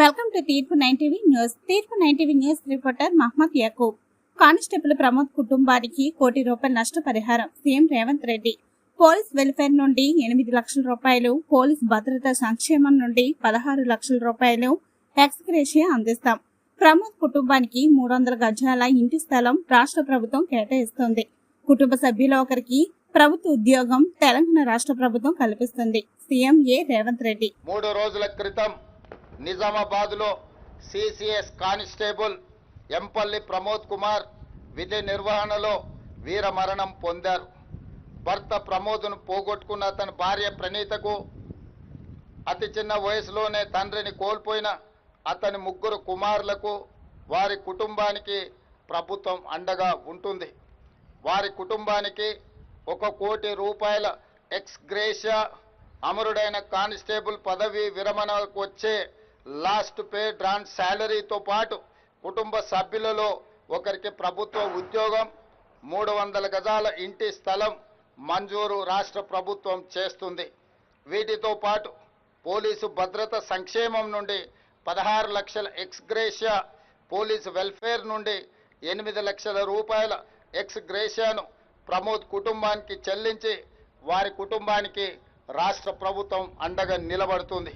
Welcome to Theerpu nine TV news. Theerpu nine TV news reporter Mohammed Yakub. Constable Pramod కుటుంబానికి కోటి రూపాయల నష్టపరిహారం. CM Revanth Reddy. Police welfare నుండి ఎనిమిది లక్షల రూపాయలు పోలీస్ భద్రతా సంక్షేమం నుండి పదహారు లక్షల రూపాయలు ఎక్స్గ్రేషియా అందిస్తాం. ప్రమోద్ కుటుంబానికి మూడు వందల గజాల ఇంటి స్థలం రాష్ట్ర ప్రభుత్వం కేటాయిస్తుంది. కుటుంబ సభ్యుల ఒకరికి ప్రభుత్వ ఉద్యోగం తెలంగాణ రాష్ట్ర ప్రభుత్వం కల్పిస్తుంది. CM A Revanth Reddy. మూడు రోజుల క్రితం నిజామాబాద్లో సిసిఎస్ కానిస్టేబుల్ ఎంపల్లి ప్రమోద్ కుమార్ విధి నిర్వహణలో వీరమరణం పొందారు. భర్త ప్రమోద్ను పోగొట్టుకున్న తన భార్య ప్రణీతకు అతి చిన్న వయసులోనే తండ్రిని కోల్పోయిన అతని ముగ్గురు కుమారులకు వారి కుటుంబానికి ప్రభుత్వం అండగా ఉంటుంది. వారి కుటుంబానికి ఒక కోటి రూపాయల ఎక్స్ గ్రేషియా అమరుడైన కానిస్టేబుల్ పదవి విరమణకు వచ్చే లాస్ట్ పే డ్రాన్ శాలరీతో పాటు కుటుంబ సభ్యులలో ఒకరికి ప్రభుత్వ ఉద్యోగం మూడు వందల గజాల ఇంటి స్థలం మంజూరు రాష్ట్ర ప్రభుత్వం చేస్తుంది. వీటితో పాటు పోలీసు భద్రత సంక్షేమం నుండి పదహారు లక్షల ఎక్స్గ్రేషియా పోలీసు వెల్ఫేర్ నుండి ఎనిమిది లక్షల రూపాయల ఎక్స్గ్రేషియాను ప్రమోద్ కుటుంబానికి చెల్లించి వారి కుటుంబానికి రాష్ట్ర ప్రభుత్వం అండగా నిలబడుతుంది.